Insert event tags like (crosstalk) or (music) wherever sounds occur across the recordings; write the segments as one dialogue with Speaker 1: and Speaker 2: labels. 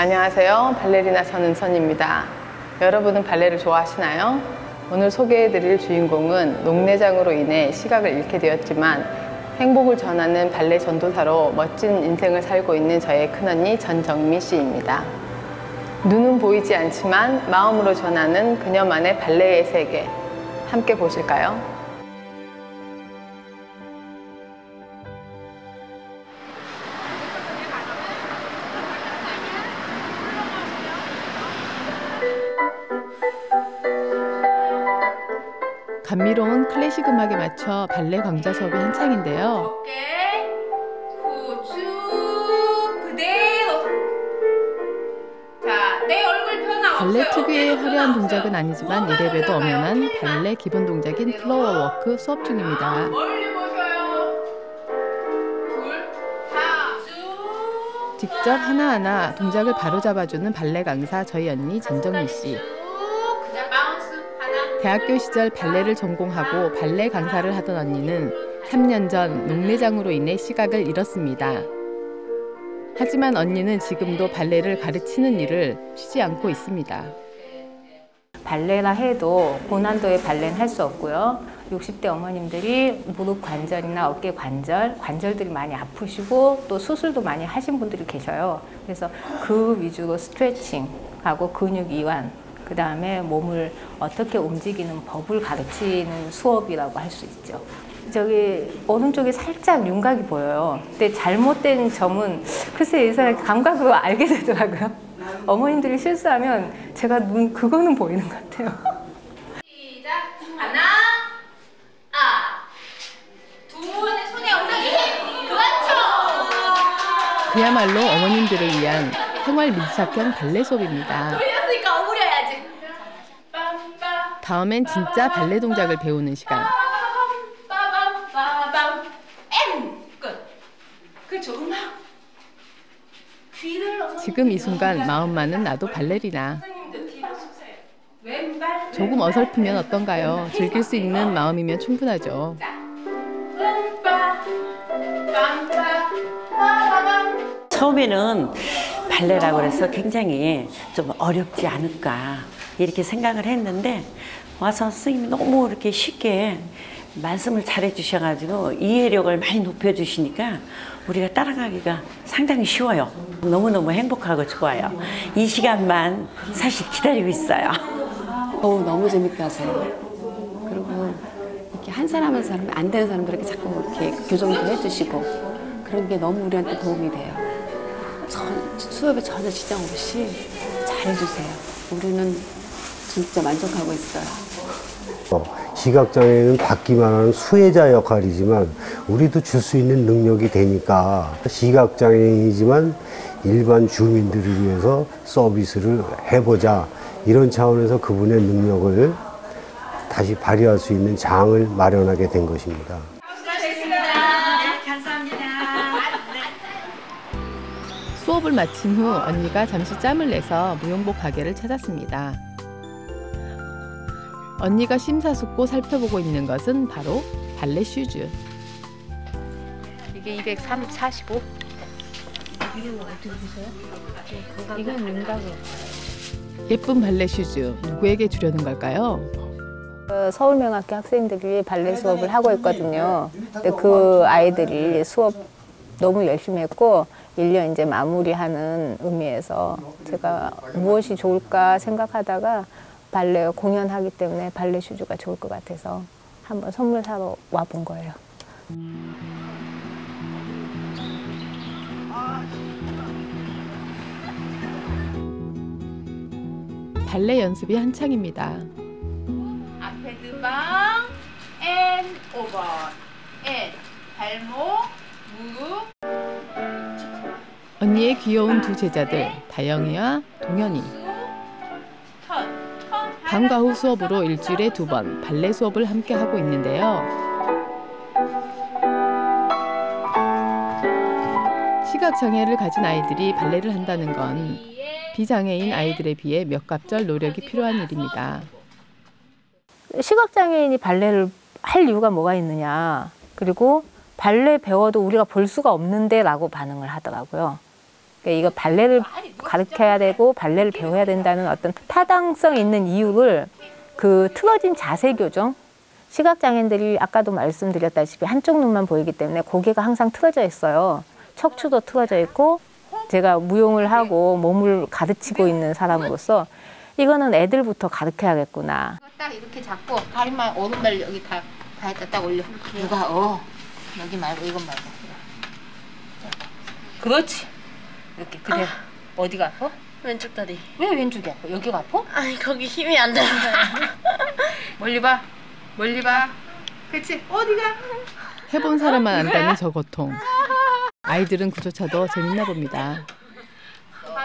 Speaker 1: 안녕하세요. 발레리나 전은선입니다. 여러분은 발레를 좋아하시나요? 오늘 소개해드릴 주인공은 녹내장으로 인해 시각을 잃게 되었지만 행복을 전하는 발레 전도사로 멋진 인생을 살고 있는 저의 큰언니 전정미 씨입니다. 눈은 보이지 않지만 마음으로 전하는 그녀만의 발레의 세계 함께 보실까요? 감미로운 클래식 음악에 맞춰 발레 강좌 수업이 한창인데요. 발레. 특유의 화려한 동작은. 아니지만 이래봬도? 엄연한. 발레 기본 동작인 플로어 워크 수업 중입니다. 직접 하나하나 동작을 바로 잡아주는 발레 강사 저희 언니 전정미 씨. 대학교 시절 발레를 전공하고 발레 강사를 하던 언니는 3년 전 녹내장으로 인해 시각을 잃었습니다. 하지만 언니는 지금도 발레를 가르치는 일을 쉬지 않고 있습니다.
Speaker 2: 발레라 해도 고난도의 발레는 할 수 없고요. 60대 어머님들이 무릎 관절이나 어깨 관절, 관절들이 많이 아프시고 또 수술도 많이 하신 분들이 계셔요. 그래서 그 위주로 스트레칭하고 근육 이완, 그 다음에 몸을 어떻게 움직이는 법을 가르치는 수업이라고 할 수 있죠. 저기 오른쪽에 살짝 윤곽이 보여요. 근데 잘못된 점은 글쎄 이 사람 감각으로 알게 되더라고요. 어머님들이 실수하면 제가 눈 그거는 보이는 것 같아요.
Speaker 3: 시작 하나 아둘 손에 엉덩이 힘 그렇죠
Speaker 1: 그야말로 어머님들을 위한 생활 밀착형 발레 수업입니다.
Speaker 3: 돌렸으니까 오므려야지 빰빰
Speaker 1: 다음엔 진짜 발레 동작을 배우는 시간.
Speaker 3: 그렇죠
Speaker 1: 지금 이 순간 마음만은 나도 발레리나.
Speaker 3: 서세요 왼발
Speaker 1: 조금 어설프면 어떤가요? 즐길 수 있는 마음이면 충분하죠.
Speaker 4: 처음에는 발레라고 그래서 굉장히 좀 어렵지 않을까 이렇게 생각을 했는데 와서 선생님이 너무 이렇게 쉽게 말씀을 잘해 주셔가지고 이해력을 많이 높여 주시니까 우리가 따라가기가 상당히 쉬워요. 너무너무 행복하고 좋아요. 이 시간만 사실 기다리고 있어요.
Speaker 5: 어우 너무 재밌게 하세요. 그리고 이렇게 한 사람 한 사람 안 되는 사람들에게 자꾸 이렇게 교정도 해주시고 그런 게 너무 우리한테 도움이 돼요. 전, 수업에 전혀 지장 없이 잘해주세요. 우리는 진짜 만족하고 있어요.
Speaker 6: 어, 시각장애는 받기만 하는 수혜자 역할이지만 우리도 줄 수 있는 능력이 되니까 시각장애이지만 일반 주민들을 위해서 서비스를 해보자 이런 차원에서 그분의 능력을 다시 발휘할 수 있는 장을 마련하게 된 것입니다.
Speaker 1: 수업을 마친 후 언니가 잠시 짬을 내서 무용복 가게를 찾았습니다. 언니가 심사숙고 살펴보고 있는 것은 바로 발레 슈즈.
Speaker 2: 이게 245. 이건 윤곽이.
Speaker 1: 예쁜 발레 슈즈 누구에게 주려는 걸까요?
Speaker 2: 어, 서울명학교 학생들이 발레 수업을 하고 있거든요. 근데 그 아이들이 수업 너무 열심히 했고 1년 이제 마무리하는 의미에서 제가 무엇이 좋을까 생각하다가 발레 공연하기 때문에 발레 슈즈가 좋을 것 같아서 한번 선물 사러 와 본 거예요.
Speaker 1: 발레 연습이 한창입니다.
Speaker 3: 앞에 드방 앤 오버 앤 발목
Speaker 1: 언니의 귀여운 두 제자들 다영이와 동현이. 방과 후 수업으로 일주일에 두 번 발레 수업을 함께 하고 있는데요. 시각 장애를 가진 아이들이 발레를 한다는 건 비장애인 아이들에 비해 몇 갑절 노력이 필요한 일입니다.
Speaker 2: 시각장애인이 발레를 할 이유가 뭐가 있느냐. 그리고 발레 배워도 우리가 볼 수가 없는데 라고 반응을 하더라고요. 그러니까 이거 발레를 가르쳐야 되고 발레를 배워야 된다는 어떤 타당성 있는 이유를 그 틀어진 자세 교정 시각장애인들이 아까도 말씀드렸다시피 한쪽 눈만 보이기 때문에 고개가 항상 틀어져 있어요. 척추도 틀어져 있고 제가 무용을 하고 몸을 가르치고 있는 사람으로서 이거는 애들부터 가르쳐야겠구나.
Speaker 3: 딱 이렇게 잡고 다리만 오른발 여기 다 다했다 딱 올려. 누가 어 여기 말고 이건 말고. 그렇지. 이렇게 그래. 어디가 아파?
Speaker 7: 왼쪽 다리.
Speaker 3: 왜 왼쪽이 아파? 여기가 아파?
Speaker 7: 아니 거기 힘이 안 들어. (laughs)
Speaker 3: 멀리 봐. 멀리 봐. 그렇지. 어디가?
Speaker 1: 해본 사람만 안다는 저 고통. 아이들은 그조차도 재밌나 봅니다.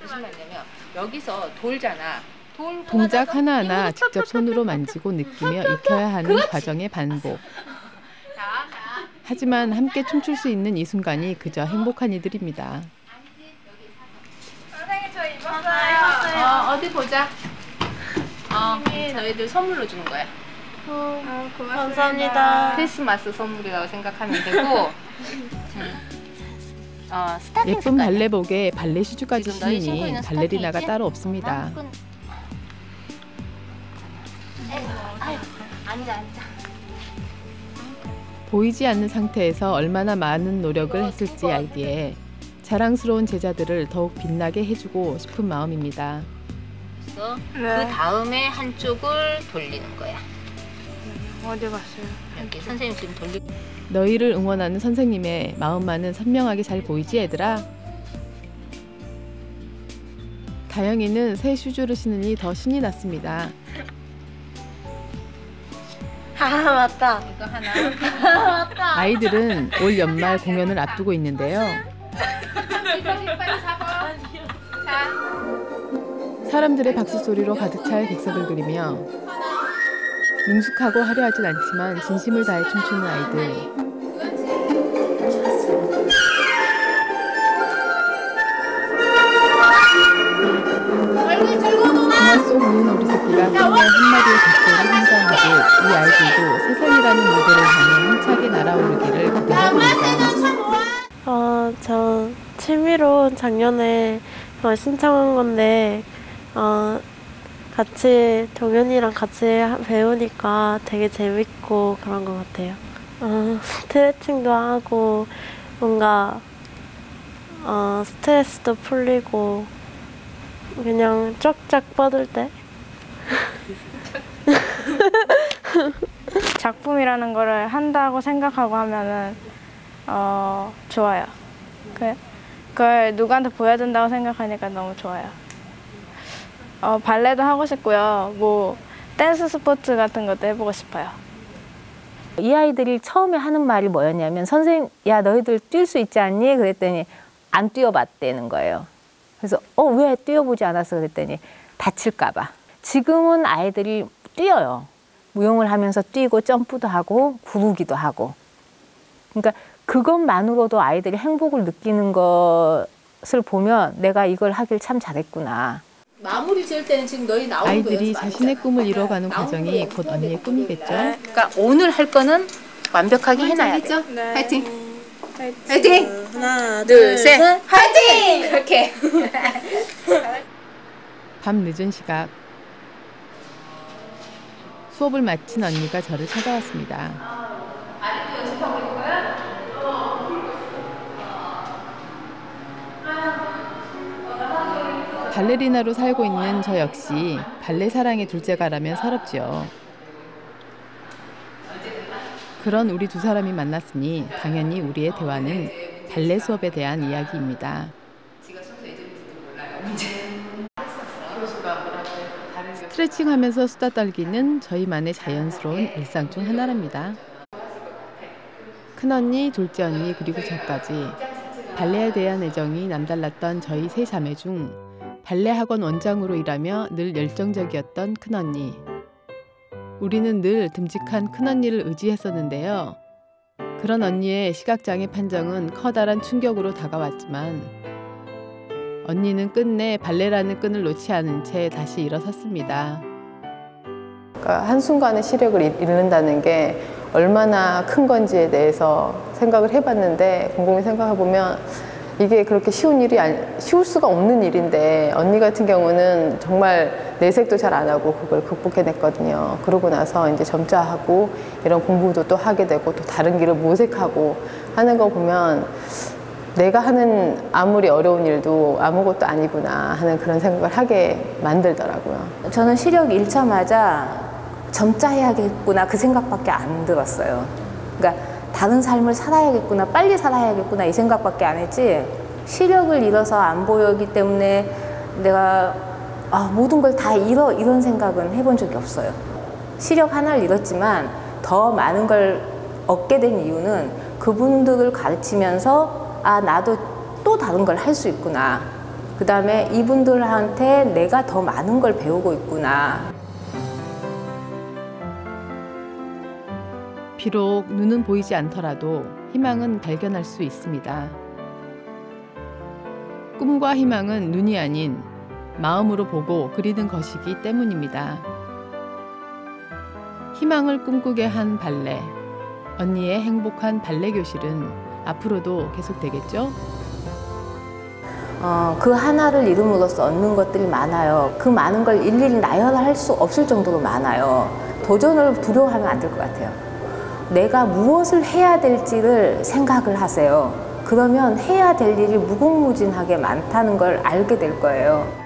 Speaker 3: 무슨 말이냐면 여기서 돌잖아. 돌
Speaker 1: 동작 하나하나 직접 손으로 만지고 느끼며 익혀야 하는 과정의 반복. 하지만 함께 춤출 수 있는 이 순간이 그저 행복한 이들입니다.
Speaker 3: 어, 어디 보자. 어, 너희들 선물로 주는 거야.
Speaker 7: 감사합니다.
Speaker 3: 크리스마스 선물이라고 생각하면 되고. 음. (laughs) 어, 스타킹
Speaker 1: 예쁜. 발레복에 발레 슈즈까지 신으니 발레리나가
Speaker 3: 스타킹이지?
Speaker 1: 따로 없습니다.
Speaker 3: 아유, 아니다, 아니다.
Speaker 1: 보이지 않는 상태에서 얼마나 많은 노력을 했을지 알기에 자랑스러운 제자들을 더욱 빛나게 해주고 싶은 마음입니다.
Speaker 3: 그래서 그 다음에 한쪽을 돌리는 거야.
Speaker 7: 어디 갔어요?
Speaker 3: 여기 선생님 지금 돌리.
Speaker 1: 너희를 응원하는 선생님의 마음만은 선명하게 잘 보이지 얘들아? 다영이는 새 슈즈를 신으니 더 신이 났습니다.
Speaker 7: 아 맞다.
Speaker 3: 이거 하나.
Speaker 1: 아이들은 올 연말 공연을 앞두고 있는데요. 사람들의 박수 소리로 가득 찰 객석을 그리며 능숙하고 화려하진 않지만 진심을 다해 춤추는 아이들.
Speaker 7: 작년에 어, 신청한 건데 어, 같이 동현이랑 같이 하- 배우니까 되게 재밌고 그런 것 같아요. 어, (laughs) 스트레칭도 하고 뭔가 어, 스트레스도 풀리고 그냥 쫙쫙 뻗을 때 (laughs)
Speaker 8: 작품이라는 거를 한다고 생각하고 하면은 어 좋아요. 그 그걸 누구한테 보여준다고 생각하니까 너무 좋아요. 어 발레도 하고 싶고요. 뭐 댄스 스포츠 같은 것도 해보고 싶어요.
Speaker 2: 이 아이들이 처음에 하는 말이 뭐였냐면 선생님 야 너희들 뛸 수 있지 않니? 그랬더니 안 뛰어봤다는 거예요. 그래서 어 왜 뛰어보지 않았어? 그랬더니 다칠까 봐. 지금은 아이들이 뛰어요. 무용을 하면서 뛰고 점프도 하고 구르기도 하고. 그러니까 그것만으로도 아이들이 행복을 느끼는 것을 보면 내가 이걸 하길 참 잘했구나.
Speaker 3: 마무리 지을 때는 지금 너희 나오는 거
Speaker 1: 아이들이 자신의. 꿈을 이뤄가는
Speaker 3: 나오는
Speaker 1: 과정이 거곧 언니의
Speaker 3: 돼.
Speaker 1: 꿈이겠죠.
Speaker 3: 그러니까 오늘 할 거는 완벽하게 해놔야 돼.
Speaker 8: 네.
Speaker 3: 파이팅. 파이팅. 하나, 둘, 셋. 파이팅. 그렇게. (laughs)
Speaker 1: 밤 늦은 시각 수업을 마친 언니가 저를 찾아왔습니다. 발레리나로 살고 있는 저 역시 발레 사랑의 둘째가라면 서럽지요. 그런 우리 두 사람이 만났으니 당연히 우리의 대화는 발레 수업에 대한 이야기입니다. 스트레칭 하면서 수다 떨기는 저희만의 자연스러운 일상 중 하나랍니다. 큰언니, 둘째 언니, 그리고 저까지 발레에 대한 애정이 남달랐던 저희 세 자매 중 발레 학원 원장으로 일하며 늘 열정적이었던 큰언니. 우리는 늘 듬직한 큰언니를 의지했었는데요. 그런 언니의 시각장애 판정은 커다란 충격으로 다가왔지만 언니는 끝내 발레라는 끈을 놓지 않은 채 다시 일어섰습니다. 그러니까 한순간에 시력을 잃- 잃는다는 게 얼마나 큰 건지에 대해서 생각을 해봤는데 곰곰이 생각해보면 이게 그렇게 쉬운 일이 아니, 쉬울 수가 없는 일인데 언니 같은 경우는 정말 내색도 잘 안 하고 그걸 극복해냈거든요. 그러고 나서 이제 점자하고 이런 공부도 또 하게 되고 또 다른 길을 모색하고 하는 거 보면 내가 하는 아무리 어려운 일도 아무것도 아니구나 하는 그런 생각을 하게 만들더라고요.
Speaker 2: 저는 시력 잃자마자 점자 해야겠구나 그 생각밖에 안 들었어요. 그러니까 다른 삶을 살아야겠구나, 빨리 살아야겠구나 이 생각밖에 안 했지. 시력을 잃어서 안 보이기 때문에 내가 아, 모든 걸 다 잃어 이런 생각은 해본 적이 없어요. 시력 하나를 잃었지만 더 많은 걸 얻게 된 이유는 그분들을 가르치면서 아 나도 또 다른 걸 할 수 있구나. 그 다음에 이분들한테 내가 더 많은 걸 배우고 있구나.
Speaker 1: 비록 눈은 보이지 않더라도 희망은 발견할 수 있습니다. 꿈과 희망은 눈이 아닌 마음으로 보고 그리는 것이기 때문입니다. 희망을 꿈꾸게 한 발레. 언니의 행복한 발레 교실은 앞으로도 계속되겠죠?
Speaker 2: 어, 그 하나를 이름으로써 얻는 것들이 많아요. 그 많은 걸 일일이 나열할 수 없을 정도로 많아요. 도전을 두려워하면 안 될 것 같아요. 내가 무엇을 해야 될지를 생각을 하세요. 그러면 해야 될 일이 무궁무진하게 많다는 걸 알게 될 거예요.